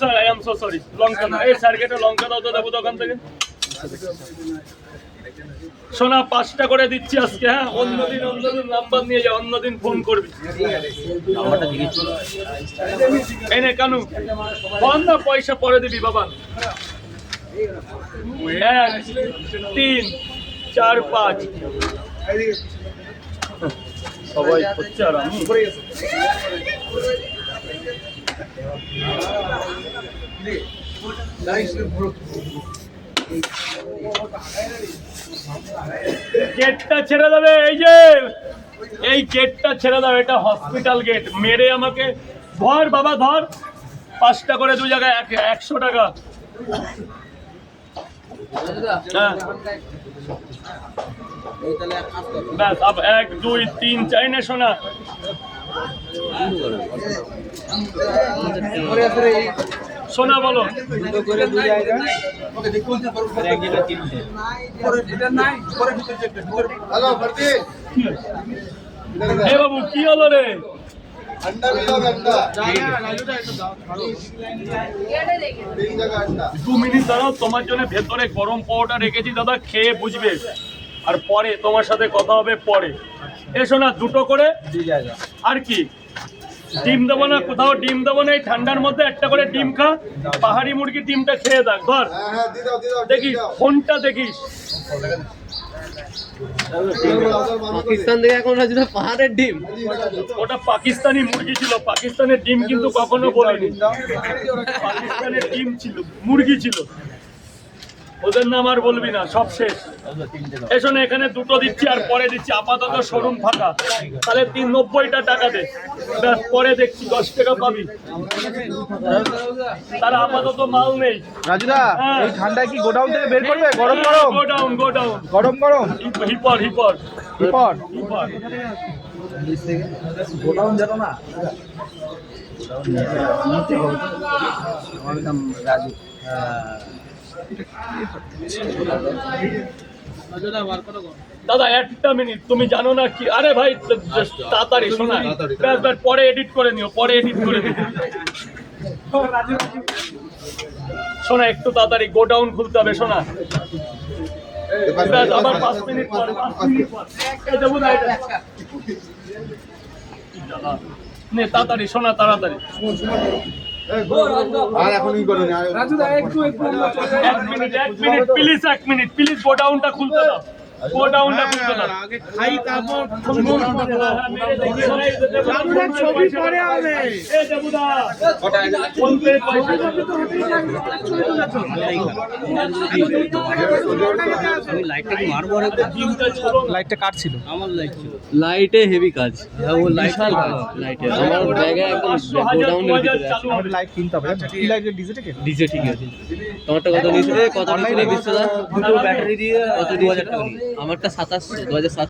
Sir I am so sorry লঙ্কা না এই স্যারকে লঙ্কা দাও তো দেবো দোকান থেকে সোনা পাঁচটা করে দিচ্ছি আজকে হ্যাঁ? অন্যদিন অন্যদিন নাম্বার নিয়ে যা অন্যদিন ফোন করবি। এনে নে কানু। না পয়সা পরে দিবি বাবা। এক তিন চার পাঁচ। সবাই হচ্ছে আর আমি। গেটটা ছেড়ে দেবে, এই যে, এই গেটটা ছেড়ে দাও, এটা হসপিটাল গেট মেরে আমাকে, ধর বাবা, ধর। পাঁচটা করে দু জায়গায়, এক- একশো টাকা। ব্যাস এক দুই তিন চাই না শোনা শোনা বলো। এ বাবু কি হলো রে? अंडा भी लो अंडा तीन जगह अंडा দু মিনিট দাঁড়াও তোমার জন্য ভেতরে গরম পাউডার রেখেছি দাদা খেয়ে বুঝবে আর পরে তোমার সাথে কথা হবে পরে এসো না দুটো করে আর কি ডিম দেবো না কোথাও ডিম দেবো না এই ঠান্ডার মধ্যে একটা করে ডিম খা পাহাড়ি মুরগি ডিমটা খেয়ে দেখ ধর हाँ हाँ दे दो दे दो দেখিস ফোনটা দেখিস পাকিস্তান থেকে এখন রাজুদা পাহাড়ের ডিম। ওটা পাকিস্তানি মুরগি ছিল। পাকিস্তানের ডিম কিন্তু কখনো বলেনি। পাকিস্তানের ডিম ছিল, মুরগি ছিল। ওদের নাম আর বলবি না সব শেষ। এসো না এখানে দুটো দিচ্ছি আর পরে দিচ্ছি। আপাতত শোরুম ফাঁকা। তাহলে তিন নব্বইটা টাকা দে। পরে দেখছি দশ টাকা পাবি। তার আপাতত মাল নেই। রাজুদা হ্যাঁ। এই ঠান্ডায় কি গোডাউন থেকে বের করবে? গরম গরম। Godown godown. গরম গরম। হিপর হিপর। বিপদ হিপর। গোডাউন যেন না। দাদা একটা মিনিট তুমি জানো না কি? আরে ভাই তাড়াতাড়ি শোনা। পরে এডিট করে নিও পরে এডিট করে নিও। শোনা একটু তাড়াতাড়ি গোডাউন খুলতে হবে শোনা। আবার পাঁচ মিনিট পর পাঁচ মিনিট পর। দেবো না। নে তাড়াতাড়ি শোনা তাড়াতাড়ি। আর এখন ই করুন আর এক মিনিট এক মিনিট প্লিজ এক মিনিট প্লিজ গোডাউনটা খুলতে দাও। গোডাউনটা খুলতে দাও আগে খাই তারপর ছবি পরে হবে এ দেবুদা ফোন পে পয়সা আমি লাইটটা কি মারবো আর? একবার? ডিমটা ছিল। লাইটে হেভি কাজ। হ্যাঁ ও লাইট লাইটে আমার ব্যাগে একদম গোডাউনের ভিতরে। লাইট কিনতে হবে। জানো? কি লাইটের ডিজে থেকে ডিজে ঠিক আছে। তোমারটা কত নিয়েছিল কত নিয়েছিল বিশ্বদা দুটো ব্যাটারি দিয়ে কত দু হাজার টাকা। নিয়ে আমারটা সাতাশ দু হাজার সাত